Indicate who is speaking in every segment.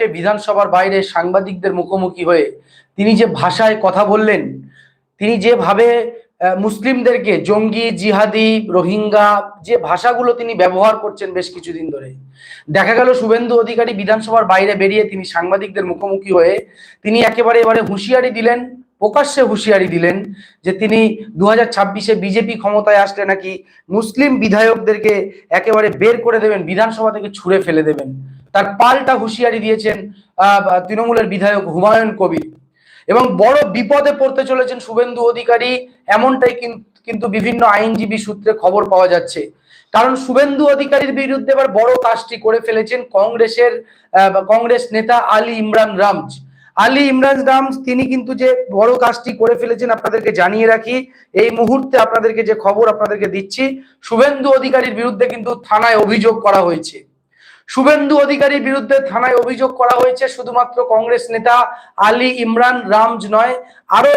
Speaker 1: আজকে বিধানসভার বাইরে সাংবাদিকদের মুখোমুখি হয়ে তিনি যে ভাষায় কথা বললেন, তিনি যেভাবে মুসলিমদেরকে জঙ্গি, জিহাদি, রোহিঙ্গা যে ভাষাগুলো তিনি ব্যবহার করছেন বেশ কিছুদিন ধরে। দেখা গেল শুভেন্দু অধিকারী বিধানসভার বাইরে বেরিয়ে তিনি সাংবাদিকদের মুখোমুখি হয়ে তিনি একেবারে এবারে হুঁশিয়ারি দিলেন প্রকাশ্যে হুঁশিয়ারি দিলেন যে তিনি দু হাজার ছাব্বিশে বিজেপি ক্ষমতায় আসলে নাকি মুসলিম বিধায়কদেরকে একেবারে বের করে দেবেন, বিধানসভা থেকে ছুঁড়ে ফেলে দেবেন। তার পাল্টা হুঁশিয়ারি দিয়েছেন তৃণমূলের বিধায়ক হুমায়ুন কবির। এবং বড় বিপদে পড়তে চলেছেন শুভেন্দু অধিকারী, এমনটাই কিন- কিন্তু বিভিন্ন আইনজীবী সূত্রে খবর পাওয়া যাচ্ছে। কারণ শুভেন্দু অধিকারীর বিরুদ্ধে এবার বড় কাজটি করে ফেলেছেন কংগ্রেসের কংগ্রেস নেতা আলী ইমরান রামজ। আলী ইমরাজ দাম, তিনি কিন্তু যে বড় কাজটি করে ফেলেছেন আপনাদেরকে জানিয়ে রাখি, এই মুহূর্তে আপনাদেরকে যে খবর আপনাদেরকে দিচ্ছি, শুভেন্দু অধিকারীর বিরুদ্ধে কিন্তু থানায় অভিযোগ করা হয়েছে। শুভেন্দু অধিকারীর বিরুদ্ধে থানায় অভিযোগ করা হয়েছে। শুধুমাত্র কংগ্রেস নেতা আলী ইমরান রামজ নয়, আরও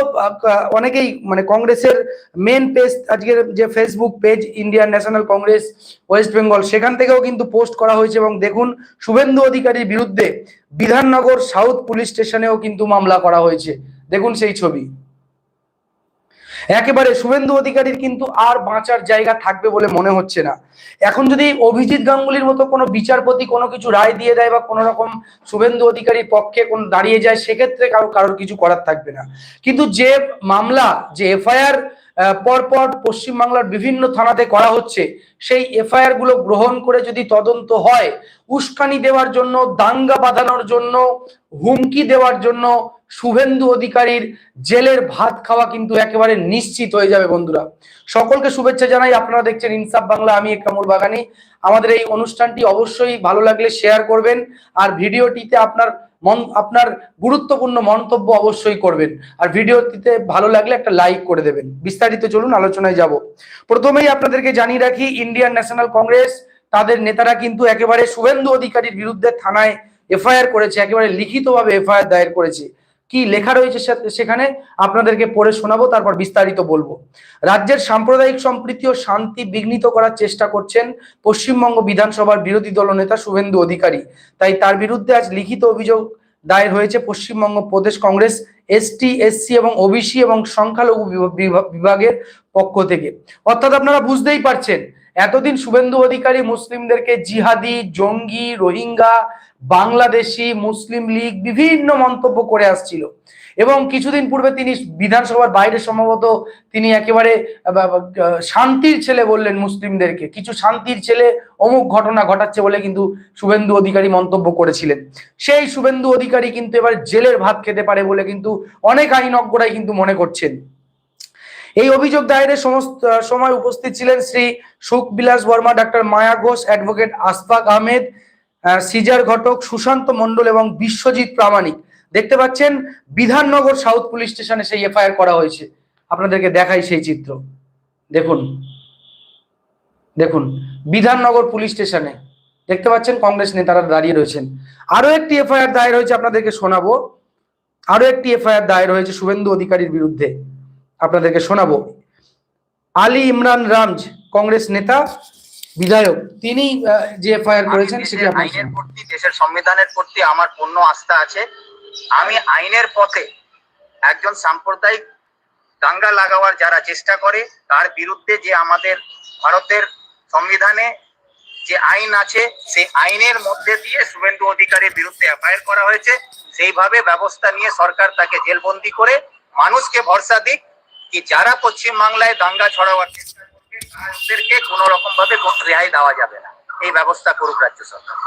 Speaker 1: অনেকেই মানে কংগ্রেসের মেন পেজ আজকের যে Facebook page Indian National Congress West Bengal সেখান থেকেও কিন্তু পোস্ট করা হয়েছে এবং দেখুন, শুভেন্দু অধিকারীর বিরুদ্ধে বিধাননগর সাউথ পুলিশ স্টেশনেও কিন্তু মামলা করা হয়েছে। দেখুন সেই ছবি। একেবারে শুভেন্দু অধিকারীর কিন্তু আর বাঁচার জায়গা থাকবে বলে মনে হচ্ছে না। এখন যদি অভিজিৎ গাঙ্গুলির মতো কোনো বিচারপতি কোনো কিছু রায় দিয়ে দেয় বা কোনো রকম শুভেন্দু অধিকারীর পক্ষে কোন দাঁড়িয়ে যায়, সেক্ষেত্রে কারও, কারোর কিছু করার থাকবে না। কিন্তু যে মামলা, যে এফআইআর পরপর পশ্চিমবাংলার বিভিন্ন থানাতে করা হচ্ছে, সেই এফআইআরগুলো গ্রহণ করে যদি তদন্ত হয়, উস্কানি দেওয়ার জন্য, দাঙ্গা বাঁধানোর জন্য, হুমকি দেওয়ার জন্য শুভেন্দু অধিকারীর জেলের ভাত খাওয়া কিন্তু একেবারে নিশ্চিত হয়ে যাবে বন্ধুরা। সকলকে শুভেচ্ছা জানাই, আপনারা দেখছেন ইনসাফ বাংলা, আমি কামুল বাগানি। আমাদের এই অনুষ্ঠানটি অবশ্যই ভালো লাগলে শেয়ার করবেন আর ভিডিওটিতে আপনার মন, আপনার গুরুত্বপূর্ণ মন্তব্য অবশ্যই করবেন। আর ভিডিওটিতে ভালো লাগলে একটা লাইক করে দেবেন। বিস্তারিত চলুন, আলোচনায় যাব। প্রথমেই আপনাদেরকে জানিয়ে রাখি, ইন্ডিয়ান ন্যাশনাল কংগ্রেস, তাদের নেতারা কিন্তু একেবারে শুভেন্দু অধিকারীর বিরুদ্ধে থানায় এফআইআর করেছে, একেবারে লিখিতভাবে এফআইআর দায়ের করেছে। কি লেখা রয়েছে সেখানে আপনাদেরকে পড়ে শোনাবো, তারপর বিস্তারিত বলব। রাজ্যের সাম্প্রদায়িক সম্প্রীতি ও শান্তি বিঘ্নিত করার চেষ্টা করছেন পশ্চিমবঙ্গ বিধানসভার বিরোধী দলনেতা শুভেন্দু অধিকারী। তাই তার বিরুদ্ধে আজ লিখিত অভিযোগ দায়ের হয়েছে Paschimbanga Pradesh Congress ST SC এবং ওবিসি এবং সংখ্যালঘু বিভা- বিভা- বিভাগের পক্ষ থেকে। অর্থাৎ আপনারা বুঝতেই পারছেন এতদিন শুভেন্দু অধিকারী মুসলিমদেরকে জিহাদি, জঙ্গি, রোহিঙ্গা, বাংলাদেশি, মুসলিম লীগ বিভিন্ন মন্তব্য করে আসছিল। এবং কিছুদিন পূর্বে তিনি বিধানসভার বাইরে সম্ভবত তিনি একেবারে শান্তির ছেলে বললেন মুসলিমদেরকে। কিছু শান্তির ছেলে অমুক ঘটনা ঘটাচ্ছে বলে কিন্তু শুভেন্দু অধিকারী মন্তব্য করেছিলেন। সেই শুভেন্দু অধিকারী কিন্তু এবার জেলের ভাত খেতে পারে বলে কিন্তু অনেক আইনজ্ঞরাই কিন্তু মনে করছেন। এই অভিযোগ দায়েরের সমস্ত সময় উপস্থিত ছিলেন Shri Sukh Bilas Barma, doctor Maya Ghosh, advocate Ashfaq Ahmed caesar Ghatak Sushanta Mondal এবং বিশ্বজিৎ প্রামাণিক। দেখতে পাচ্ছেন, বিধাননগর সাউথ পুলিশ স্টেশনে সেই এফআইআর করা হয়েছে। আপনাদেরকে দেখাই সেই চিত্র। দেখুন দেখুন, বিধাননগর পুলিশ স্টেশনে। দেখতে পাচ্ছেন, কংগ্রেস নেতারা দাঁড়িয়ে রয়েছেন। আরও একটি এফআইআর দায়ের হয়েছে, আপনাদেরকে শোনাবো। আরও একটি এফআইআর দায়ের হয়েছে শুভেন্দু অধিকারীর বিরুদ্ধে। আপনাদেরকে শোনাবো। আলী ইমরান রামজ কংগ্রেস নেতা বিধায়ক তিনি যে এফআইআর করেছেন সেটি
Speaker 2: আইনের প্রতি দেশের সংবিধানের প্রতি আমার পূর্ণ আস্থা আছে। আমি আইনের পথে একজন সাম্প্রদায়িক দাঙ্গা লাগাবার যারা চেষ্টা করে তার বিরুদ্ধে যে আমাদের ভারতের সংবিধানে যে আইন আছে সেই আইনের মধ্যে দিয়ে শুভেন্দু অধিকারের বিরুদ্ধে এফআইআর করা হয়েছে। সেইভাবে ব্যবস্থা নিয়ে সরকার তাকে জেলবন্দি করে মানুষকে ভরসা দিক কি যারা পশ্চিম বাংলায় দাঙ্গা ছড়াবার চেষ্টা করছে তাদেরকে কোনো রকম ভাবে রেহাই দেওয়া যাবে না। এই ব্যবস্থা করুক রাজ্য সরকার।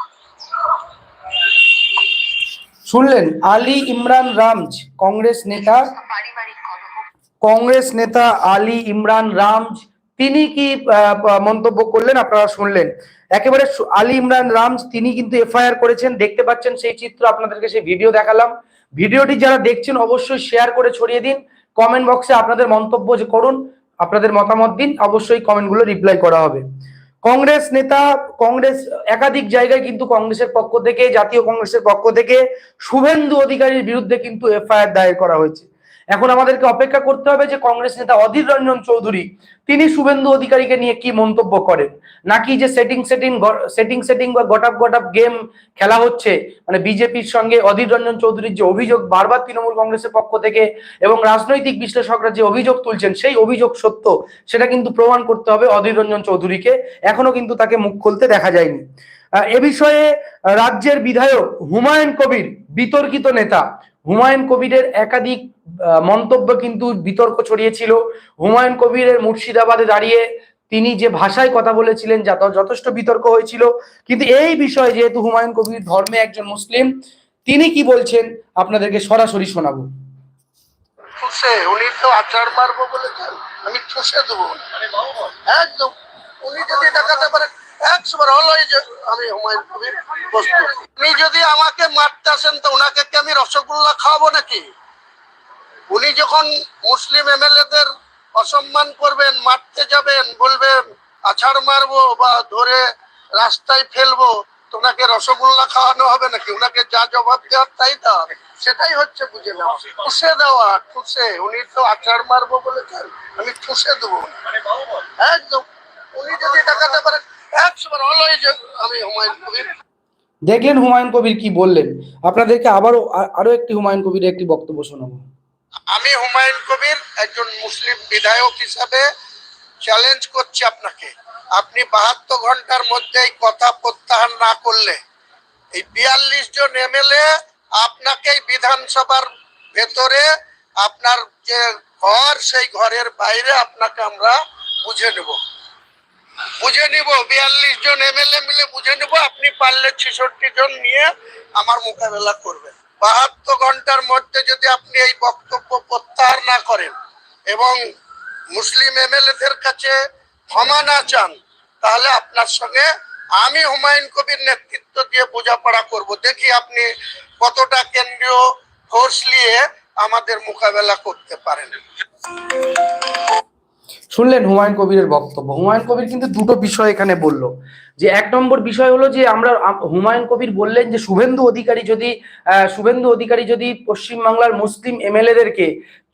Speaker 1: শুনলেন, আলী ইমরান রামজ, কংগ্রেস নেতা। কংগ্রেস নেতা আলী ইমরান রামজ, তিনি কি মন্তব্য করলেন? আপনারা শুনলেন। একেবারে আলী ইমরান রামজ, তিনি কিন্তু এফআইআর করেছেন। দেখতে পাচ্ছেন সেই চিত্র, আপনাদেরকে সেই ভিডিও দেখালাম। ভিডিওটি যারা দেখছেন, অবশ্যই শেয়ার করে ছড়িয়ে দিন। কমেন্ট বক্সে আপনাদের মন্তব্য যে করুন, আপনাদের মতামত দিন, অবশ্যই কমেন্টগুলো রিপ্লাই করা হবে। কংগ্রেস নেতা, কংগ্রেস একাধিক জায়গায় কিন্তু কংগ্রেসের পক্ষ থেকে, জাতীয় কংগ্রেসের পক্ষ থেকে শুভেন্দু অধিকারীর বিরুদ্ধে কিন্তু এফআইআর দায়ের করা হয়েছে। এখন আমাদেরকে অপেক্ষা করতে হবে যে কংগ্রেস নেতা অধীর রঞ্জন চৌধুরী, তিনি শুভেন্দু অধিকারীকে নিয়ে কি মন্তব্য করেন? নাকি যে সেটিং সেটিং সেটিং সেটিং বা গটাপ গটাপ গেম খেলা হচ্ছে মানে বিজেপির সঙ্গে অধীর রঞ্জন চৌধুরীর যে অভিযোগ, বারবার তৃণমূল কংগ্রেসের পক্ষ থেকে এবং রাজনৈতিক বিশ্লেষকরা যে অভিযোগ তুলছেন, সেই অভিযোগ সত্য, সেটা কিন্তু প্রমাণ করতে হবে অধীর রঞ্জন চৌধুরীকে। এখনও কিন্তু তাকে মুখ খুলতে দেখা যায়নি। এ বিষয়ে রাজ্যের বিধায়ক হুমায়ুন কবির, বিতর্কিত নেতা। হুমায়ুন কবিরের একাধিক মন্তব্য কিন্তু বিতর্ক ছড়িয়েছিল। হুমায়ুন কবিরের মুর্শিদাবাদে দাঁড়িয়ে তিনি যে ভাষায় কথা বলেছিলেন, যা যথেষ্ট বিতর্ক হয়েছিল। কিন্তু এই বিষয়ে যেহেতু হুমায়ুন কবির ধর্মে একজন মুসলিম, তিনি কি বলছেন আপনাদেরকে সরাসরি শোনাবো।
Speaker 3: উনি তো আচার মারবো বলেছেন। আমি ঠুসে দেবো একদম। উনি যদি দেখাতে পারেন একশো বার হলো আমি হুমায়ুন কবির উনি যদি আমাকে মারতে আসেন, তো ওনাকে কি আমি রসগোল্লা খাওয়াবো নাকি? উনি যখন মুসলিম এমএলএদের অসম্মান করবেন মারতে যাবেন বলবেন আছাড় মারবো বা ধরে রাস্তায় ফেলব তো ওনাকে রসগোল্লা খাওয়ানো হবে নাকি? ওনাকে যা জবাব দেওয়ার তাই দেওয়া সেটাই হচ্ছে বুঝে নেওয়া ঠুসে দেওয়া ঠুসে। উনি তো আচার মারবো বলেছেন আমি ঠুসে দেবো। একদম। উনি যদি দেখাতে পারেন একশো বার হলোই যে আমি হুমায়ুন কবির
Speaker 1: দেখলেন হুমায়ুন কবির কি বললেন? আপনাদেরকে আবারও আরও একটি হুমায়ুন কবির একটি বক্তব্য শোনাবো।
Speaker 3: আমি হুমায়ুন কবির একজন মুসলিম বিধায়ক হিসাবে চ্যালেঞ্জ করছি আপনাকে। আপনি বাহাত্তর ঘণ্টার মধ্যে এই কথা প্রত্যাহার না করলে, এই বিয়াল্লিশ জন এমএলএ আপনাকে বিধানসভার ভেতরে আপনার যে ঘর, সেই ঘরের বাইরে আপনাকে আমরা বুঝে নেব। বুঝে নিব, বিয়াল্লিশ জন এমএলএ মিলে বুঝে নিব, আপনি পারলে ছেষট্টি জন নিয়ে আমার মোকাবেলা করবেন। বাহাত্তর ঘণ্টার মধ্যে যদি আপনি এই বক্তব্য প্রত্যাহার না করেন এবং মুসলিম এমএলএদের কাছে ক্ষমা না চান, তাহলে আপনার সঙ্গে আমি হুমায়ুন কবির নেতৃত্ব দিয়ে বোঝাপড়া করব। দেখি আপনি কতটা কেন্দ্রীয় ফোর্স নিয়ে আমাদের মোকাবেলা করতে পারেন।
Speaker 1: শুনলেন হুমায়ুন কবিরের বক্তব্য। হুমায়ুন কবির কিন্তু দুটো বিষয় এখানে বলল। যে এক নম্বর বিষয় হলো যে আমরা হুমায়ুন কবির বললেন যে শুভেন্দু অধিকারী যদি শুভেন্দু অধিকারী যদি পশ্চিমবাংলার মুসলিম এমএলএদেরকে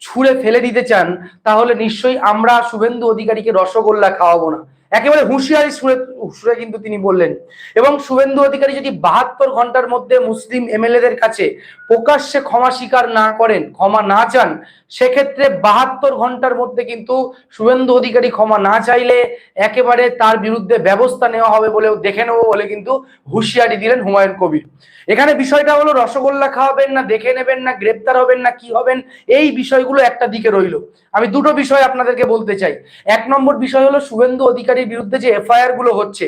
Speaker 1: ছুঁড়ে ফেলে দিতে চান, তাহলে নিশ্চয়ই আমরা শুভেন্দু অধিকারীকে রসগোল্লা খাওয়াবো না। একেবারে হুঁশিয়ারি সুরে সুরে কিন্তু তিনি বললেন। এবং শুভেন্দু অধিকারী যদি বাহাত্তর ঘণ্টার মধ্যে মুসলিম এমএলএদের কাছে প্রকাশ্যে ক্ষমা স্বীকার না করেন, ক্ষমা না চান সেক্ষেত্রে বাহাত্তর ঘণ্টার মধ্যে কিন্তু শুভেন্দু অধিকারী ক্ষমা না চাইলে একেবারে তার বিরুদ্ধে ব্যবস্থা নেওয়া হবে বলেও দেখে নেব বলে কিন্তু হুঁশিয়ারি দিলেন হুমায়ুন কবির। এখানে বিষয়টা হলো রসগোল্লা খাওয়াবেন না, দেখে নেবেন না, গ্রেপ্তার হবেন না, কি হবেন, এই বিষয়গুলো একটা দিকে রইল। আমি দুটো বিষয় আপনাদেরকে বলতে চাই। এক নম্বর বিষয় হলো শুভেন্দু অধিকারীর বিরুদ্ধে যে এফআইআরগুলো হচ্ছে,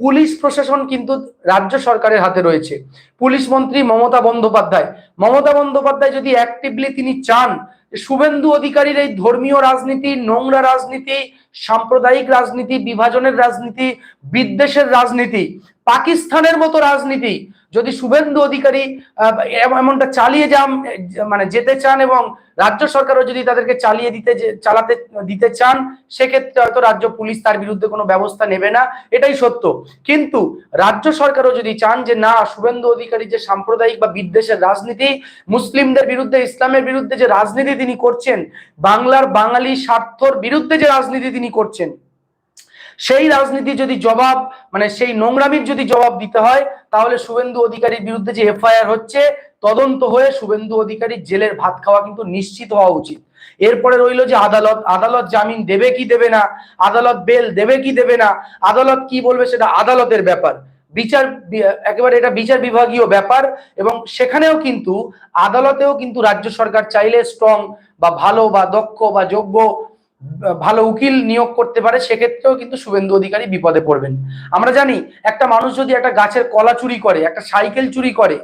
Speaker 1: পুলিশ প্রশাসন কিন্তু রাজ্য সরকারের হাতে রয়েছে। পুলিশ মন্ত্রী মমতা বন্দ্যোপাধ্যায় মমতা বন্দ্যোপাধ্যায় যদি অ্যাক্টিভলি তিনি চান শুভেন্দু অধিকারীর এই ধর্মীয় রাজনীতি নোংরা রাজনীতি সাম্প্রদায়িক রাজনীতি বিভাজনের রাজনীতি বিদ্বেষের রাজনীতি পাকিস্তানের মতো রাজনীতি। যদি শুভেন্দু অধিকারী এমনটা চালিয়ে যান মানে যেতে চান এবং রাজ্য সরকারও যদি তাদেরকে চালিয়ে দিতে চালাতে, দিতে চান, সেক্ষেত্রে হয়তো রাজ্য পুলিশ তার বিরুদ্ধে কোনো ব্যবস্থা নেবে না। এটাই সত্য। কিন্তু রাজ্য সরকারও যদি চান যে, না, শুভেন্দু অধিকারী যে সাম্প্রদায়িক বা বিদ্বেষের রাজনীতি, মুসলিমদের বিরুদ্ধে, ইসলামের বিরুদ্ধে যে রাজনীতি তিনি করছেন, বাংলার বাঙালি স্বার্থর বিরুদ্ধে যে রাজনীতি তিনি করছেন সেই রাজনীতি যদি জবাব মানে সেই নোংরামির যদি জবাব দিতে হয়, তাহলে শুভেন্দু অধিকারীর বিরুদ্ধে যে এফআইআর হচ্ছে, তদন্ত হয়ে শুভেন্দু অধিকারী জেলের ভাত খাওয়া কিন্তু নিশ্চিত হওয়া উচিত। এরপরে রইল যে আদালত আদালত জামিন দেবে কি দেবে না, আদালত বেল দেবে কি দেবে না, আদালত কি বলবে সেটা আদালতের ব্যাপার। বিচার একেবারে এটা বিচার বিভাগীয় ব্যাপার এবং সেখানেও কিন্তু, আদালতেও কিন্তু রাজ্য সরকার চাইলে স্ট্রং বা ভালো বা দক্ষ বা যোগ্য ভালো উকিল নিয়োগ করতে পারে, সেক্ষেত্রেও কিন্তু শুভেন্দু অধিকারী বিপদে পড়বেন। আমরা জানি, একটা মানুষ যদি একটা গাছের কলা চুরি করে, একটা সাইকেল চুরি করে,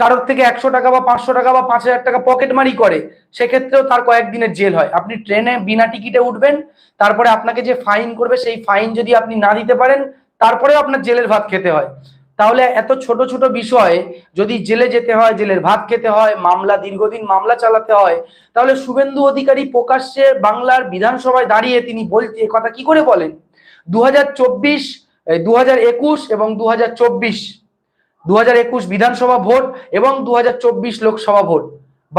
Speaker 1: কারোর থেকে একশো টাকা বা পাঁচশো টাকা বা পাঁচ হাজার টাকা পকেট মারি করে, সেক্ষেত্রেও তার কয়েকদিনের জেল হয়। আপনি ট্রেনে বিনা টিকিটে উঠবেন, তারপরে আপনাকে যে ফাইন করবে, সেই ফাইন যদি আপনি না দিতে পারেন, তারপরেও আপনার জেলের ভাত খেতে হয়। তাহলে এত ছোট ছোট বিষয়ে যদি জেলে যেতে হয়, জেলের ভাত খেতে হয়, মামলা, দীর্ঘদিন মামলা চালাতে হয়, তাহলে শুভেন্দু অধিকারী প্রকাশ্যে বাংলার বিধানসভায় দাঁড়িয়ে তিনি বলতে এ কথা কি করে বলেন? দু হাজার চব্বিশ দু হাজার একুশ এবং দু হাজার চব্বিশ দু হাজার একুশ বিধানসভা ভোট এবং দু হাজার চব্বিশ লোকসভা ভোট।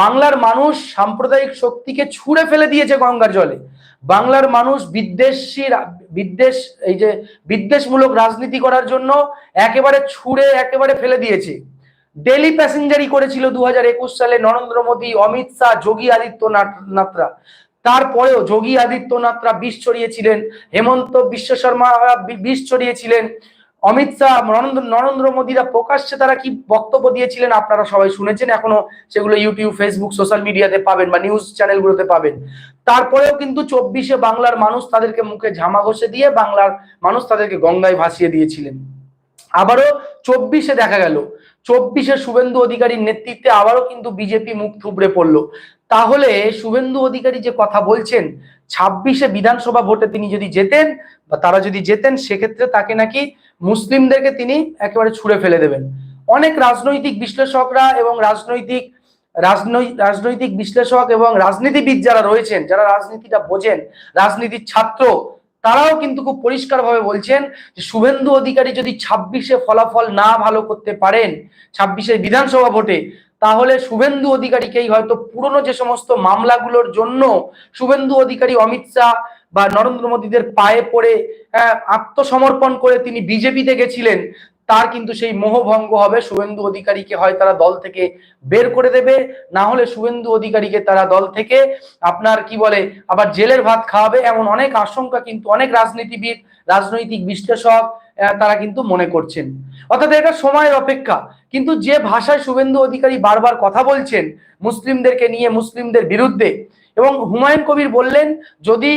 Speaker 1: বাংলার মানুষ সাম্প্রদায়িক শক্তিকে ছুঁড়ে ফেলে দিয়েছে গঙ্গার জলে। বাংলার মানুষ বিদ্বেষী বিদ্বেষ, এই যে বিদ্বেষমূলক রাজনীতি করার জন্য একেবারে ছুঁড়ে, একেবারে ফেলে দিয়েছে। ডেলি প্যাসেঞ্জারি করেছিল দু হাজার একুশ সালে নরেন্দ্র মোদী, অমিত শাহ, যোগী আদিত্যনাথরা তারপরেও যোগী আদিত্যনাথরা বিষ ছড়িয়েছিলেন, হেমন্ত বিশ্ব শর্মা বিষ ছড়িয়েছিলেন অমিত শাহ, নরেন্দ্র নরেন্দ্র মোদীরা প্রকাশ্যে তারা কি বক্তব্য দিয়েছিলেন আপনারা সবাই শুনেছেন, এখনও সেগুলো ইউটিউব ফেসবুক সোশ্যাল মিডিয়াতে পাবেন বা নিউজ চ্যানেলগুলোতে পাবেন। তারপরেও কিন্তু চব্বিশে বাংলার মানুষ তাদেরকে মুখে ঝামা ঘষে দিয়ে বাংলার মানুষ তাদেরকে গঙ্গায় ভাসিয়ে দিয়েছিলেন। আবারও চব্বিশে দেখা গেল। চব্বিশে শুভেন্দু অধিকারীর নেতৃত্বে আবারও কিন্তু বিজেপি মুখ থুবড়ে পড়ল। তাহলে শুভেন্দু অধিকারী যে কথা বলছেন, ছাব্বিশে বিধানসভা ভোটে তিনি যদি যেতেন বা তারা যদি যেতেন সেক্ষেত্রে তাকে নাকি মুসলিমদেরকে তিনি একেবারে ছুঁড়ে ফেলে দেবেন। অনেক রাজনৈতিক বিশ্লেষকরা এবং রাজনৈতিক রাজনৈতিক বিশ্লেষক এবং রাজনীতিবিদ যারা রয়েছেন, যারা রাজনীতিটা বোঝেন, রাজনীতির ছাত্র, তারাও কিন্তু খুব পরিষ্কারভাবে বলছেন যে শুভেন্দু অধিকারী যদি ছাব্বিশে ফলাফল না ভালো করতে পারেন, ছাব্বিশে বিধানসভা ভোটে তাহলে শুভেন্দু অধিকারীকেই হয়তো পুরনো যে সমস্ত মামলাগুলোর জন্য শুভেন্দু অধিকারী অমিত শাহ বা নরেন্দ্র মোদীদের পায়ে পড়ে আত্মসমর্পণ করে তিনি বিজেপিতে গেছিলেন তার কিন্তু সেই মোহভঙ্গ হবে। শুভেন্দু অধিকারীকে হয় তারা দল থেকে বের করে দেবে। না হলে শুভেন্দু অধিকারীকে তারা দল থেকে আপনার কি বলে, আবার জেলের ভাত খাওয়াবে এমন অনেক আশঙ্কা কিন্তু অনেক রাজনীতিবিদ, রাজনৈতিক বিশ্লেষক তারা কিন্তু মনে করছেন। অর্থাৎ এটা সময়ের অপেক্ষা। কিন্তু যে ভাষায় শুভেন্দু অধিকারী বারবার কথা বলছেন, মুসলিমদেরকে নিয়ে, মুসলিমদের বিরুদ্ধে এবং হুমায়ুন কবির বললেন, যদি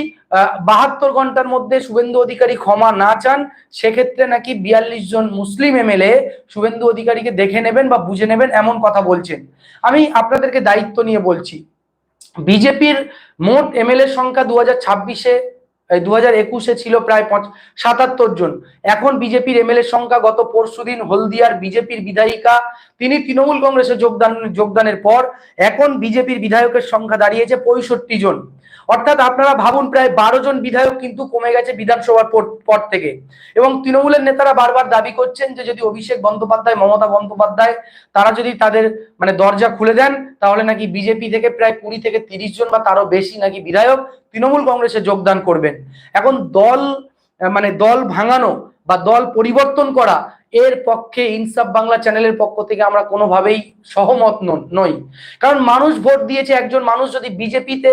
Speaker 1: বাহাত্তর ঘণ্টার মধ্যে শুভেন্দু অধিকারী ক্ষমা না চান, সেক্ষেত্রে নাকি বিয়াল্লিশ জন মুসলিম এমএলএ শুভেন্দু অধিকারীকে দেখে নেবেন বা বুঝে নেবেন এমন কথা বলছেন। আমি আপনাদেরকে দায়িত্ব নিয়ে বলছি। বিজেপির মোট এমএলএ সংখ্যা দু হাজার ছাব্বিশে হাজার একুশে ছিল প্রায় সাতাত্তর জন। এখন বিজেপির এমএলএ সংখ্যা গত পরশুদিন হলদিয়ার বিজেপির বিধায়িকা, তিনি তৃণমূল কংগ্রেসে যোগদান যোগদানের পর এখন বিজেপির বিধায়কের সংখ্যা দাঁড়িয়েছে পঁয়ষট্টি জন। অর্থাৎ আপনারা ভাবুন প্রায় বারো জন বিধায়ক কিন্তু কমে গেছে বিধানসভার পর- থেকে। এবং তৃণমূলের নেতারা বারবার দাবি করছেন যে যদি অভিষেক বন্দ্যোপাধ্যায়, মমতা বন্দ্যোপাধ্যায়, তারা যদি তাদের মানে দরজা খুলে দেন, তাহলে নাকি বিজেপি থেকে প্রায় কুড়ি থেকে তিরিশ জন বা তারও বেশি নাকি বিধায়ক তৃণমূল কংগ্রেসে যোগদান করবেন। এখন দল মানে দল ভাঙানো বা দল পরিবর্তন করা এর পক্ষে ইনসাফ বাংলা চ্যানেলের পক্ষ থেকে আমরা কোনোভাবেই সহমত নই। কারণ মানুষ ভোট দিয়েছে, একজন মানুষ যদি বিজেপিতে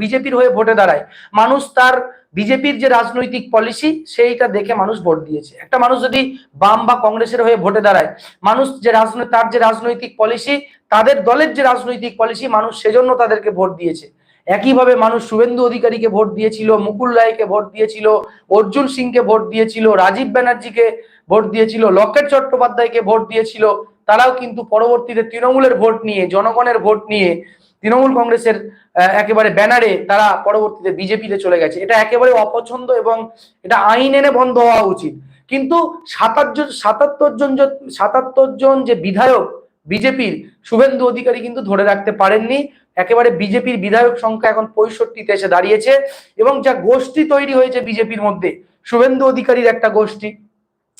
Speaker 1: বিজেপির হয়ে ভোটে দাঁড়ায়, মানুষ তার বিজেপির যে রাজনৈতিক পলিসি, সেইটা দেখে মানুষ ভোট দিয়েছে। একটা মানুষ যদি বাম বা কংগ্রেসের হয়ে ভোটে দাঁড়ায়, মানুষ যে রাজনৈতিক তার যে রাজনৈতিক পলিসি, তাদের দলের যে রাজনৈতিক পলিসি, মানুষ সেজন্য তাদেরকে ভোট দিয়েছে। একইভাবে মানুষ শুভেন্দু অধিকারীকে ভোট দিয়েছিল, মুকুল রায়কে ভোট দিয়েছিল, অর্জুন সিংকে ভোট দিয়েছিল, রাজীব ব্যানার্জিকে ভোট দিয়েছিল, লকেট চট্টোপাধ্যায়কে ভোট দিয়েছিল, তারাও কিন্তু পরবর্তীতে তৃণমূলের ভোট নিয়ে, জনগণের ভোট নিয়ে তৃণমূল কংগ্রেসের একেবারে ব্যানারে তারা পরবর্তীতে বিজেপিতে চলে গেছে। এটা একেবারে অপছন্দ এবং এটা আইন এনে বন্ধ হওয়া উচিত। কিন্তু সাতাত্তর সাতাত্তর জন সাতাত্তর জন যে বিধায়ক বিজেপির, শুভেন্দু অধিকারী কিন্তু ধরে রাখতে পারেননি। একেবারে বিজেপির বিধায়ক সংখ্যা এখন পঁয়ষট্টিতে এসে দাঁড়িয়েছে এবং যা গোষ্ঠী তৈরি হয়েছে বিজেপির মধ্যে, শুভেন্দু অধিকারীর একটা গোষ্ঠী।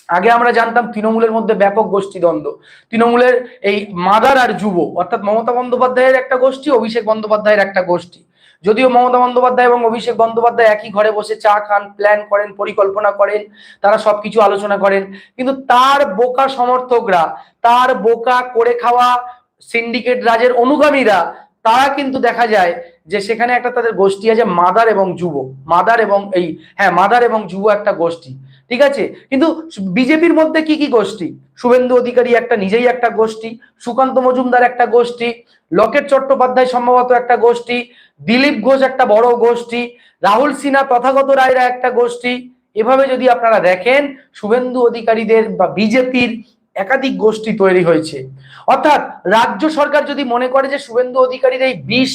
Speaker 1: আগে আমরা জানতাম তৃণমূলের মধ্যে ব্যাপক গোষ্ঠী দ্বন্দ্ব তৃণমূলের এই মাদার আর যুব, অর্থাৎ মমতা বন্দ্যোপাধ্যায়ের একটা গোষ্ঠী, অভিষেক বন্দ্যোপাধ্যায়ের একটা গোষ্ঠী। যদিও মমতা বন্দ্যোপাধ্যায় এবং অভিষেক বন্দ্যোপাধ্যায় একই ঘরে বসে চা খান প্ল্যান করেন, পরিকল্পনা করেন, তারা সবকিছু আলোচনা করেন। কিন্তু তার বোকা সমর্থকরা, তার বোকা করে খাওয়া সিন্ডিকেট রাজের অনুগামীরা, তারা কিন্তু দেখা যায় যে সেখানে একটা তাদের গোষ্ঠী আছে মাদার এবং যুব। মাদার এবং এই হ্যাঁ মাদার এবং যুব একটা গোষ্ঠী। ঠিক আছে? কিন্তু বিজেপির মধ্যে কি কি গোষ্ঠী? শুভেন্দু অধিকারী একটা, নিজেই একটা গোষ্ঠী, সুকান্ত মজুমদার একটা গোষ্ঠী, লকেট চট্টোপাধ্যায় সম্ভবত একটা গোষ্ঠী, দিলীপ ঘোষ একটা বড় গোষ্ঠী, রাহুল সিনহা তথাগত রায়রা একটা গোষ্ঠী। এভাবে যদি আপনারা দেখেন, শুভেন্দু অধিকারীদের বা বিজেপির একাধিক গোষ্ঠী তৈরি হয়েছে। অর্থাৎ রাজ্য সরকার যদি মনে করে যে শুভেন্দু অধিকারীর এই বিষ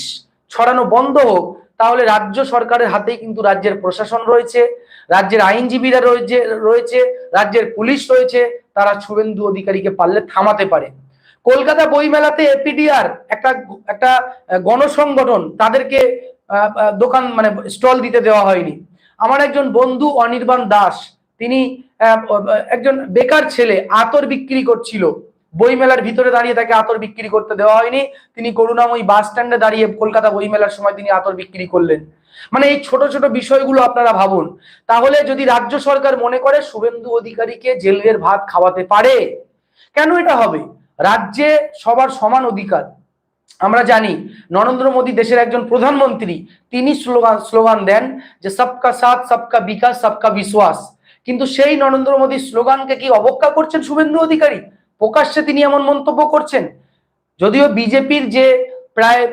Speaker 1: ছড়ানো বন্ধ হোক, তাহলে রাজ্য সরকারের হাতেই কিন্তু রাজ্যের প্রশাসন রয়েছে রাজ্যের আইনজীবীরা রয়েছে রয়েছে, রাজ্যের পুলিশ রয়েছে, তারা শুভেন্দু অধিকারীকে পারলে থামাতে পারে। কলকাতা বইমেলাতে এপিডিআর একটা একটা গণসংগঠন তাদেরকে দোকান মানে স্টল দিতে দেওয়া হয়নি। আমার একজন বন্ধু অনির্বাণ দাস, তিনি একজন বেকার ছেলে, আতর বিক্রি করছিল। বইমেলার ভিতরে দাঁড়িয়ে তাকে আতর বিক্রি করতে দেওয়া হয়নি। তিনি করুণাময়ী বাস স্ট্যান্ডে দাঁড়িয়ে কলকাতা বইমেলার সময় তিনি আতর বিক্রি করলেন। মানে এই ছোট ছোট বিষয়গুলো আপনারা ভাবুন। তাহলে যদি রাজ্য সরকার মনে করে শুভেন্দু অধিকারীকে জেলের ভাত খাওয়াতে পারে, কেন এটা হবে? রাজ্যে সবার সমান অধিকার। আমরা জানি, নরেন্দ্র মোদী দেশের একজন প্রধানমন্ত্রী, তিনি স্লোগান স্লোগান দেন যে সবকা সাথ, সবকা বিকাশ, সবকা বিশ্বাস কিন্তু সেই নরেন্দ্র মোদীর স্লোগানকে কি অবজ্ঞা করছেন শুভেন্দু অধিকারী? প্রকাশ্যে তিনি এমন মন্তব্য করছেন। যদিও বিজেপির যে প্রায়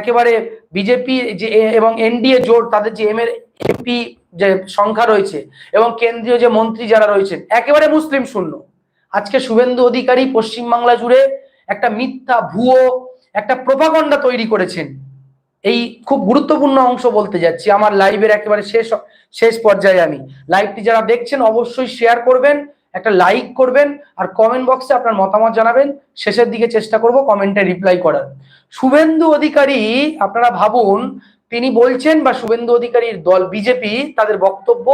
Speaker 1: একেবারে বিজেপি যে এবং এনডিএ জোট, তাদের যে এম এর এমপি যে সংখ্যা রয়েছে এবং কেন্দ্রীয় যে মন্ত্রী যারা রয়েছেন, একেবারে মুসলিম শূন্য। আজকে শুভেন্দু অধিকারী পশ্চিমবাংলা জুড়ে একটা মিথ্যা ভুয়ো, একটা প্রভাগণ্ডা তৈরি করেছেন। এই খুব গুরুত্বপূর্ণ অংশ বলতে যাচ্ছি। আমার লাইভের একেবারে শেষ শেষ পর্যায়ে আমি। লাইভটি যারা দেখছেন অবশ্যই শেয়ার করবেন। একটা লাইক করবেন আর কমেন্ট বক্সে আপনার মতামত জানাবেন। শেষের দিকে চেষ্টা করব কমেন্টে রিপ্লাই করার। শুভেন্দু অধিকারী, আপনারা ভাবুন, তিনি বলছেন বা শুভেন্দু অধিকারীর দল বিজেপি তাদের বক্তব্য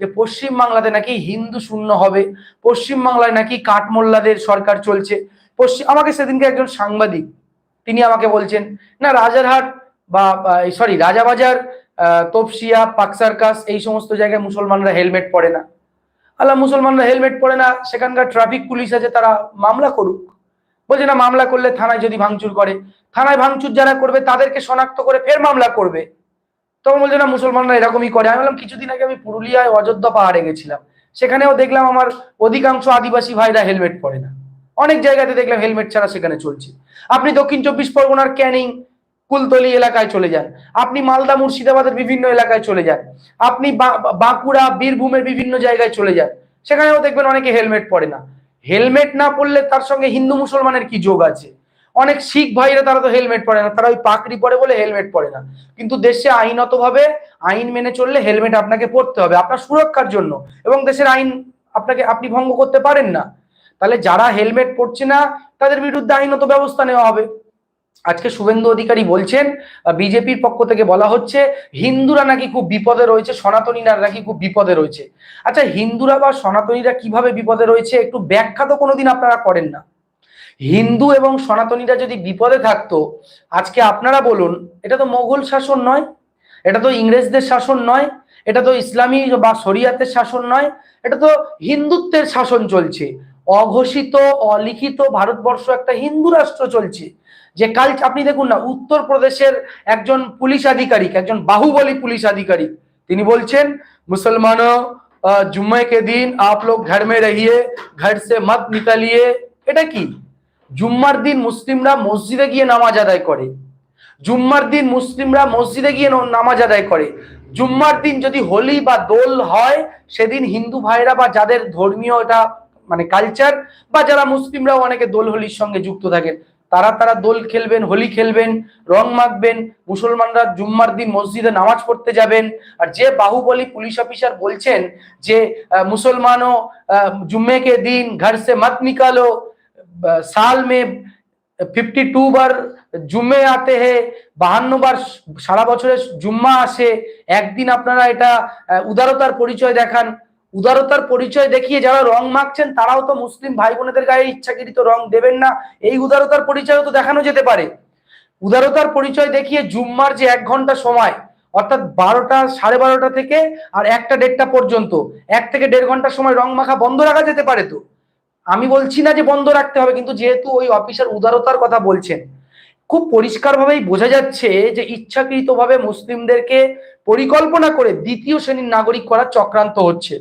Speaker 1: যে পশ্চিম বাংলাতে নাকি হিন্দু শূন্য হবে। পশ্চিম বাংলায় নাকি কাঠমোল্লাদের সরকার চলছে। পশ্চিম আমাকে সেদিনকে একজন সাংবাদিক, তিনি আমাকে বলছেন, না, রাজারহাট বা সরি রাজাবাজার তপসিয়া, পাকসার্কাস, এই সমস্ত জায়গায় মুসলমানরা হেলমেট পরে না। আল্লাহ মুসলমানরা হেলমেট পরে না, সেখানকার ট্রাফিক পুলিশ আছে, তারা মামলা করুক। বলছে না, মামলা করলে থানায় যদি ভাঙচুর করে। থানায় ভাঙচুর যারা করবে, তাদেরকে শনাক্ত করে ফের মামলা করবে। তখন বলছে না, মুসলমানরা এরকমই করে। আমি বললাম, কিছুদিন আগে আমি পুরুলিয়ায় অযোধ্যা পাহাড়ে গেছিলাম। সেখানেও দেখলাম আমার অধিকাংশ আদিবাসী ভাইরা হেলমেট পরে না। অনেক জায়গাতে দেখলাম হেলমেট ছাড়া সেখানে চলছে। আপনি দক্ষিণ চব্বিশ পরগনার ক্যানিং কুলতলি এলাকায় চলে যান। আপনি মালদা মুর্শিদাবাদের বিভিন্ন এলাকায় চলে যান। আপনি বাঁকুড়া, বীরভূমের বিভিন্ন জায়গায় চলে যান। সেখানেও দেখবেন অনেকে হেলমেট পরে না। হেলমেট না পরলে তার সঙ্গে হিন্দু মুসলমানের কি যোগ আছে? অনেক শিখ ভাইরা তারা তো হেলমেট পরে না। তারা ওই পাকড়ি পরে বলে হেলমেট পরে না। কিন্তু দেশে আইনতভাবে আইন মেনে চললে হেলমেট আপনাকে পরতে হবে। আপনার সুরক্ষার জন্য। এবং দেশের আইন আপনাকে, আপনি ভঙ্গ করতে পারেন না। তাহলে যারা হেলমেট পরছে না, তাদের বিরুদ্ধে আইনত ব্যবস্থা নেওয়া হবে। আজকে শুভেন্দু অধিকারী বলছেন বিজেপির পক্ষ থেকে বলা হচ্ছে, হিন্দুরা নাকি খুব বিপদে রয়েছে, সনাতনীরা নাকি খুব বিপদে রয়েছে। আচ্ছা হিন্দুরা বা সনাতনীরা কীভাবে বিপদে রয়েছে, একটু ব্যাখ্যা তো কোনোদিন আপনারা করেন না। হিন্দু এবং সনাতনীরা যদি বিপদে থাকতো, আজকে আপনারা বলুন, এটা তো মোগল শাসন নয়, এটা তো ইংরেজদের শাসন নয়, এটা তো ইসলামী বা শরিয়াতের শাসন নয়, এটা তো হিন্দুত্বের শাসন চলছে। অঘোষিত, অলিখিত ভারতবর্ষ একটা হিন্দু রাষ্ট্র চলছে। যে কাল আপনি দেখুন না, উত্তরপ্রদেশের একজন পুলিশ আধিকারিক, একজন বাহুবলী পুলিশ আধিকারিক, তিনি বলছেন মুসলমানও জুম্মে দিন আপ লোক ঘর মে রহিয়ে, ঘর সে মত নিকালিয়ে। এটা কি? জুম্মার দিন মুসলিমরা মসজিদে গিয়ে নামাজ আদায় করে। জুম্মার দিন মুসলিমরা মসজিদে গিয়ে নামাজ আদায় করে। জুম্মার দিন যদি হোলি বা দোল হয়, সেদিন হিন্দু ভাইরা বা যাদের ধর্মীয় এটা মানে কালচার বা যারা মুসলিমরাও অনেকে দোল হোলির সঙ্গে যুক্ত থাকেন, তারা তারা দোল খেলবেন, হোলি খেলবেন, রং মাখবেন, মুসলমানরা জুম্মার দিন মসজিদে নামাজ পড়তে যাবেন। আর যে বাহুবলী পুলিশ অফিসার বলছেন যে মুসলমানও জুম্মে কে দিন, ঘর সে মত নিকালো সাল মে ফিফটি টু বার জুম্মে আতে হে বাহান্ন বার সারা বছরে জুম্মা আসে, একদিন আপনারা এটা উদারতার পরিচয় দেখান। উদারতার পরিচয় দেখিয়ে যারা রং মাখছেন, তারাও তো মুসলিম ভাই বোনেদের গায়ে ইচ্ছাকৃত রং দেবেন না। এই উদারতার পরিচয় তো দেখানো যেতে পারে। উদারতার পরিচয় দেখিয়ে জুম্মার যে এক ঘণ্টা সময়, অর্থাৎ বারোটা, সাড়ে বারোটা থেকে আর একটা দেড়টা পর্যন্ত, এক থেকে দেড় ঘণ্টা সময় রং মাখা বন্ধ রাখা যেতে পারে তো। আমি বলছি না যে বন্ধ রাখতে হবে, কিন্তু যেহেতু ওই অফিসার উদারতার কথা বলছেন, খুব পরিষ্কারভাবেই বোঝা যাচ্ছে যে ইচ্ছাকৃতভাবে মুসলিমদেরকে পরিকল্পনা করে দ্বিতীয় শ্রেণির নাগরিক করার চক্রান্ত হচ্ছে।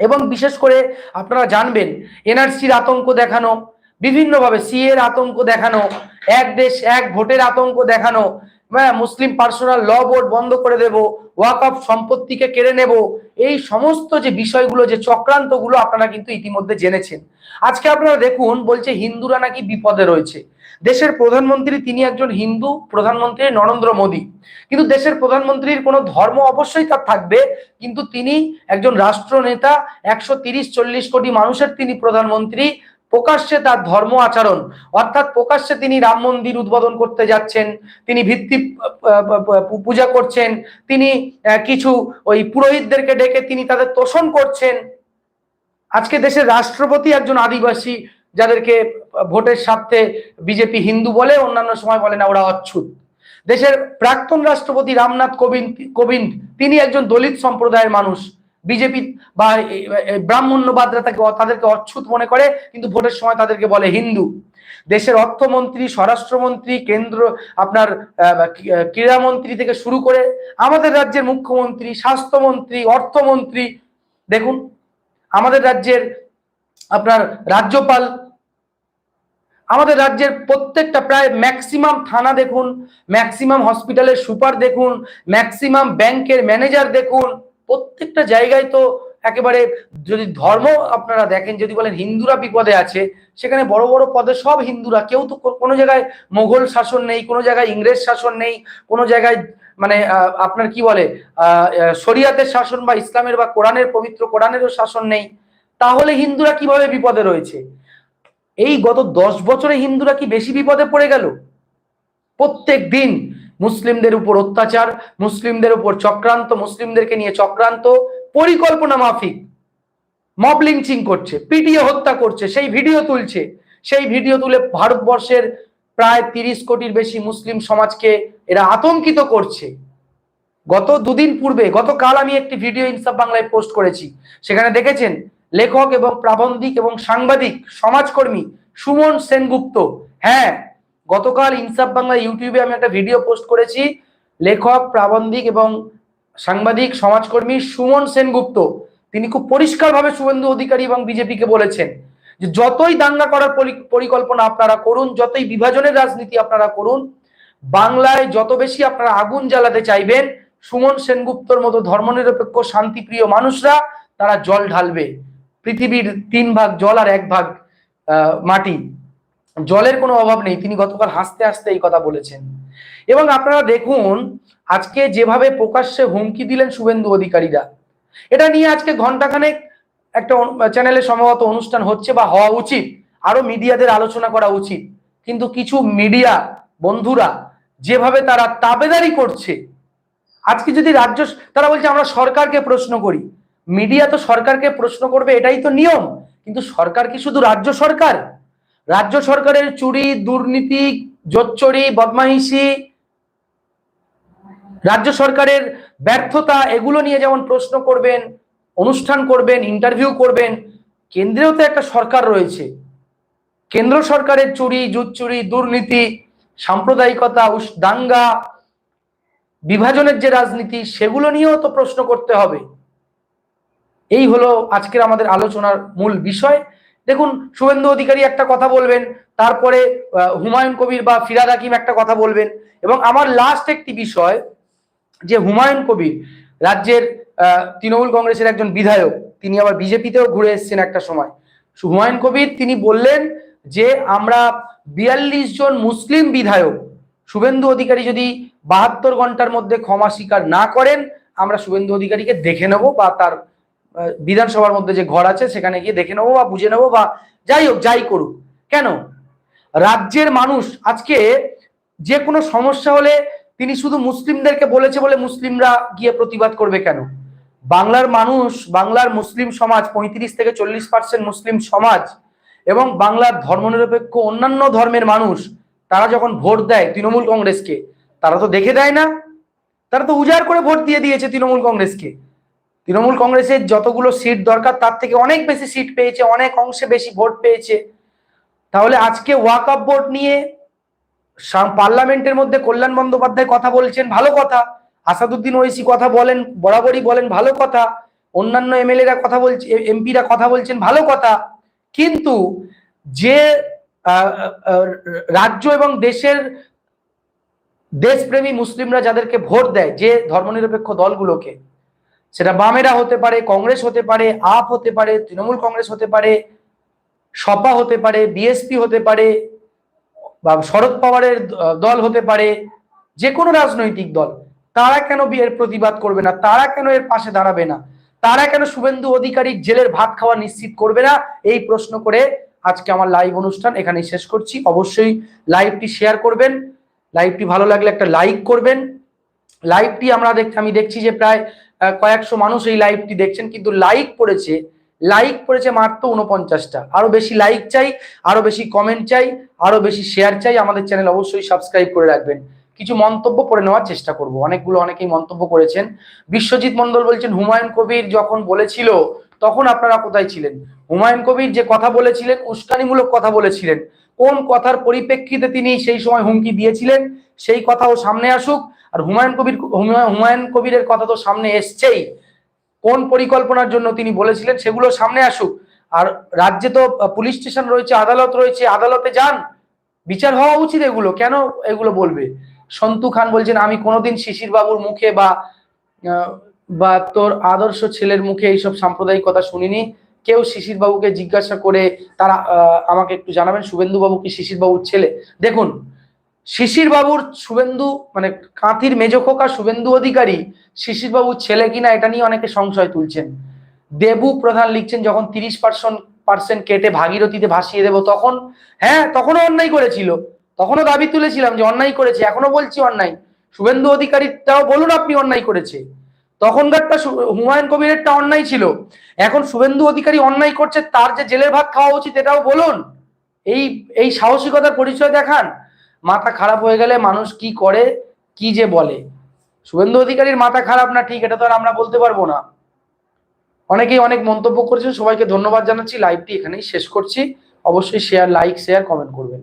Speaker 1: এবং বিশেষ করে আপনারা জানবেন, এনআরসির আতঙ্ক দেখানো, বিভিন্নভাবে সিএর আতঙ্ক দেখানো, এক দেশ এক ভোটের আতঙ্ক দেখানো হ্যাঁ মুসলিম পার্সোনাল ল বোর্ড বন্ধ করে দেব ওয়াক অফ সম্পত্তিকে কেড়ে নেব, এই সমস্ত যে বিষয়গুলো, যে চক্রান্তগুলো আপনারা কিন্তু ইতিমধ্যে জেনেছেন। আজকে আপনারা দেখুন, বলছে হিন্দুরা নাকি বিপদে রয়েছে। দেশের প্রধানমন্ত্রী তিনি একজন হিন্দু, প্রধানমন্ত্রী নরেন্দ্র মোদী। কিন্তু দেশের প্রধানমন্ত্রীর কোনো ধর্ম অবশ্যই তার থাকবে, কিন্তু তিনি একজন রাষ্ট্রনেতা, একশো তিরিশ চল্লিশ কোটি মানুষের তিনি প্রধানমন্ত্রী প্রকাশ্যে তার ধর্ম আচরণ, অর্থাৎ প্রকাশ্যে তিনি রাম মন্দির উদ্বোধন করতে যাচ্ছেন, তিনি ভিত্তি পূজা করছেন, তিনি কিছু ওই পুরোহিতদেরকে ডেকে তিনি তাদের তোষণ করছেন। আজকে দেশের রাষ্ট্রপতি একজন আদিবাসী, যাদেরকে ভোটের স্বার্থে বিজেপি হিন্দু বলে, অন্যান্য সময় বলে না, ওরা অচ্ছুত। দেশের প্রাক্তন রাষ্ট্রপতি রামনাথ কোবিন্দ কোবিন্দ, তিনি একজন দলিত সম্প্রদায়ের মানুষ। বিজেপি বা ব্রাহ্মণ্যবাদরা তাকে তাদেরকে অচ্ছুত মনে করে, কিন্তু ভোটের সময় তাদেরকে বলে হিন্দু। দেশের অর্থমন্ত্রী, স্বরাষ্ট্রমন্ত্রী, কেন্দ্র, আপনার ক্রীড়ামন্ত্রী থেকে শুরু করে আমাদের রাজ্যের মুখ্যমন্ত্রী, স্বাস্থ্যমন্ত্রী, অর্থমন্ত্রী, দেখুন, আমাদের রাজ্যের আপনার রাজ্যপাল, আমাদের রাজ্যের প্রত্যেকটা প্রায় ম্যাক্সিমাম থানা দেখুন, ম্যাক্সিমাম হসপিটালের সুপার দেখুন, ম্যাক্সিমাম ব্যাংকের ম্যানেজার দেখুন প্রত্যেকটা জায়গায় তো একেবারে যদি ধর্ম আপনারা দেখেন, যদি বলেন হিন্দুরা বিপদে আছে, সেখানে বড় বড় পদে সব হিন্দুরা। কেউ তো কোনো জায়গায় মোগল শাসন নেই, কোনো জায়গায় ইংরেজ শাসন নেই, কোনো জায়গায় মানে আপনার কি বলে শরিয়াতের শাসন বা ইসলামের বা কোরআনের পবিত্র কোরআনেরও শাসন নেই। তাহলে হিন্দুরা কীভাবে বিপদে রয়েছে? এই গত দশ বছরে হিন্দুরা কি বেশি বিপদে পড়ে গেল? প্রত্যেক দিন মুসলিমদের উপর অত্যাচার, মুসলিমদের উপর চক্রান্ত, মুসলিমদেরকে নিয়ে চক্রান্ত, পরিকল্পনা মাফিক মব লিঞ্চিং করছে, পিটিয়ে হত্যা করছে, সেই ভিডিও তুলছে। সেই ভিডিও তুলে ভারতবর্ষের প্রায় তিরিশ কোটির বেশি মুসলিম সমাজকে এরা আতঙ্কিত করছে। গত দুদিন পূর্বে, গতকাল আমি একটি ভিডিও ইনসাফ বাংলায় পোস্ট করেছি। সেখানে দেখেছেন লেখক এবং প্রাবন্ধিক এবং সাংবাদিক, সমাজকর্মী সুমন সেনগুপ্ত। হ্যাঁ গতকাল ইনসাফ বাংলা ইউটিউবে আমি একটা ভিডিও পোস্ট করেছি। লেখক, প্রাবন্ধিক এবং সাংবাদিক, সমাজকর্মী সুমন সেনগুপ্ত। তিনি খুব পরিষ্কারভাবে শুভেন্দু অধিকারী এবং বিজেপিকে বলেছেন যে, যতই দাঙ্গা করার পরিকল্পনা আপনারা করুন, যতই বিভাজনের রাজনীতি আপনারা করুন, বাংলায় যত বেশি আপনারা আগুন জ্বালাতে চাইবেন, সুমন সেনগুপ্তর মতো ধর্মনিরপেক্ষ, শান্তিপ্রিয় মানুষরা তারা জল ঢালবে। পৃথিবীর তিন ভাগ জল আর এক ভাগ মাটি। জলের কোনো অভাব নেই, তিনি গতকাল হাসতে হাসতে এই কথা বলেছেন। এবং আপনারা দেখুন, আজকে যেভাবে প্রকাশ্যে হুমকি দিলেন শুভেন্দু অধিকারীরা, এটা নিয়ে আজকে ঘন্টাখানেক একটা চ্যানেলে সম্ভবত অনুষ্ঠান হচ্ছে বা হওয়া উচিত, আরও মিডিয়াদের আলোচনা করা উচিত। কিন্তু কিছু মিডিয়া বন্ধুরা যেভাবে তারা তাবেদারি করছে, আজকে যদি রাজ্য তারা বলছে আমরা সরকারকে প্রশ্ন করি, মিডিয়া তো সরকারকে প্রশ্ন করবে, এটাই তো নিয়ম। কিন্তু সরকার কি শুধু রাজ্য সরকার? রাজ্য সরকারের চুরি, দুর্নীতি জোচ্চরি বদমাইশি, রাজ্য সরকারের ব্যর্থতা, এগুলো নিয়ে যেমন প্রশ্ন করবেন, অনুষ্ঠান করবেন ইন্টারভিউ করবেন, কেন্দ্রেও তো একটা সরকার রয়েছে। কেন্দ্র সরকারের চুরি, জুচ্চুরি, দুর্নীতি, সাম্প্রদায়িকতা দাঙ্গা, বিভাজনের যে রাজনীতি, সেগুলো নিয়েও তো প্রশ্ন করতে হবে। এই হলো আজকের আমাদের আলোচনার মূল বিষয়। দেখুন, শুভেন্দু অধিকারী একটা কথা বলবেন, তারপরে হুমায়ুন কবির বা ফিরাদ হাকিম একটা কথা বলবেন, এবং আমার লাস্ট একটি বিষয়, যে হুমায়ুন কবির রাজ্যের তৃণমূল কংগ্রেসের একজন বিধায়ক, তিনি আবার বিজেপিতেও ঘুরে এসেছেন একটা সময়। হুমায়ুন কবির, তিনি বললেন যে, আমরা বিয়াল্লিশ জন মুসলিম বিধায়ক, শুভেন্দু অধিকারী যদি বাহাত্তর ঘণ্টার মধ্যে ক্ষমা স্বীকার না করেন, আমরা শুভেন্দু অধিকারীকে দেখে নেব বা তার বিধানসভার মধ্যে যে ঘর আছে, সেখানে গিয়ে দেখে নেব বা বুঝে নেব বা যাই হোক, যাই করুক। কেন? রাজ্যের মানুষ আজকে যে কোনো সমস্যা হলে তিনি শুধু মুসলিমদেরকে বলেছে বলে মুসলিমরা গিয়ে প্রতিবাদ করবে কেন? বাংলার মানুষ, বাংলার মুসলিম সমাজ, পঁয়ত্রিশ থেকে চল্লিশ পার্সেন্ট মুসলিম সমাজ এবং বাংলার ধর্মনিরপেক্ষ অন্যান্য ধর্মের মানুষ, তারা যখন ভোট দেয় তৃণমূল কংগ্রেসকে, তারা তো দেখে দেয় না। তারা তো উজাড় করে ভোট দিয়ে দিয়েছে তৃণমূল কংগ্রেসকে। তৃণমূল কংগ্রেসের যতগুলো সিট দরকার, তার থেকে অনেক বেশি সিট পেয়েছে, অনেক অংশে বেশি ভোট পেয়েছে। তাহলে আজকে ওয়াক আপ ভোট নিয়ে পার্লামেন্টের মধ্যে কল্যাণ বন্দ্যোপাধ্যায় কথা বলছেন, ভালো কথা। আসাদুদ্দিন ওয়েসি কথা বলেন, বরাবরই বলেন, ভালো কথা। অন্যান্য এমএলএরা কথা বলছে এমপিরা কথা বলছেন, ভালো কথা। কিন্তু যে রাজ্য এবং দেশের দেশপ্রেমী মুসলিমরা যাদেরকে ভোট দেয়, যে ধর্মনিরপেক্ষ দলগুলোকে সেটা বামেরা হতে পারে, কংগ্রেস হতে পারে, আপ হতে পারে, তৃণমূল কংগ্রেস হতে পারে, সপা হতে পারে বিএসপি হতে পারে, বা শরদ পাওয়ারের দল হতে পারে যে কোনো রাজনৈতিক দল। তারা কেন এর প্রতিবাদ করবে না? তারা কেন এর পাশে দাঁড়াবে না? তারা কেন শুভেন্দু অধিকারীর জেলের ভাত খাওয়া নিশ্চিত করবে না? এই প্রশ্ন করে আজকে আমার লাইভ অনুষ্ঠান এখানেই শেষ করছি। অবশ্যই লাইভটি শেয়ার করবেন। লাইভটি ভালো লাগলে একটা লাইক করবেন। লাইভটি আমরা দেখ আমি দেখছি যে প্রায় কয়েকশো মানুষ এই লাইভটি দেখছেন, কিন্তু লাইক পড়েছে লাইক করেছে মাত্র উনপঞ্চাশটা আরও বেশি লাইক চাই, আরও বেশি কমেন্ট চাই, আরও বেশি শেয়ার চাই, আমাদের চ্যানেল অবশ্যই সাবস্ক্রাইব করে রাখবেন। কিছু মন্তব্য করে নেওয়ার চেষ্টা করব। অনেকগুলো অনেকেই মন্তব্য করেছেন। বিশ্বজিৎ মন্ডল বলছেন, হুমায়ুন কবির যখন বলেছিল, তখন আপনারা কোথায় ছিলেন? হুমায়ুন কবির যে কথা বলেছিলেন, উস্কানিমূলক কথা বলেছিলেন। কোন কথার পরিপ্রেক্ষিতে তিনি সেই সময় হুমকি দিয়েছিলেন, সেই কথাও সামনে আসুক। আর হুমায়ুন কবির হুমা- হুমায়ুন কবিরের কথা তো সামনে এসছেই। কোন পরিকল্পনার জন্য তিনি বলেছিলেন সেগুলো সামনে আসুক। আর রাজ্যে তো পুলিশ স্টেশন রয়েছে, আদালত রয়েছে, আদালতে যান। বিচার হওয়া উচিত এগুলো, কেন এগুলো বলবে? সন্তু খান বলছেন, আমি কোনোদিন শিশির বাবুর মুখে বা বা তোর আদর্শ ছেলের মুখে এইসব সাম্প্রদায়িক কথা শুনিনি। কেউ শিশির বাবুকে জিজ্ঞাসা করে তারা আমাকে একটু জানাবেন। শুভেন্দু বাবু কি শিশির বাবুর ছেলে? দেখুন শিশির বাবুর শুভেন্দু মানে কাঁথির মেজ খোকা শুভেন্দু অধিকারী শিশির বাবুর ছেলে কিনা এটা নিয়ে অনেকে সংশয় তুলছেন। দেবু প্রধান লিখছেন, যখন তিরিশ পার্সেন্ট পার্সেন্ট কেটে ভাগীরথীতে ভাসিয়ে দেব, তখন হ্যাঁ তখনও অন্যায় করেছিল। তখনও দাবি তুলেছিলাম যে অন্যায় করেছে এখনও বলছি অন্যায়। শুভেন্দু অধিকারীটাও বলুন আপনি অন্যায় করেছে। তখনকারটা হুমায়ুন কবিরেরটা অন্যায় ছিল। এখন শুভেন্দু অধিকারী অন্যায় করছে, তার যে জেলের ভাত খাওয়া উচিত এটাও বলুন। এই এই সাহসিকতার পরিচয় দেখান। মাথা খারাপ হয়ে গেলে মানুষ কি করে, কি যে বলে। শুভেন্দু অধিকারীর মাথা খারাপ না ঠিক, এটা তো আর আমরা বলতে পারব না। অনেকেই অনেক মন্তব্য করেছেন, সবাইকে ধন্যবাদ জানাচ্ছি। লাইভটি এখানেই শেষ করছি। অবশ্যই শেয়ার লাইক শেয়ার কমেন্ট করবেন।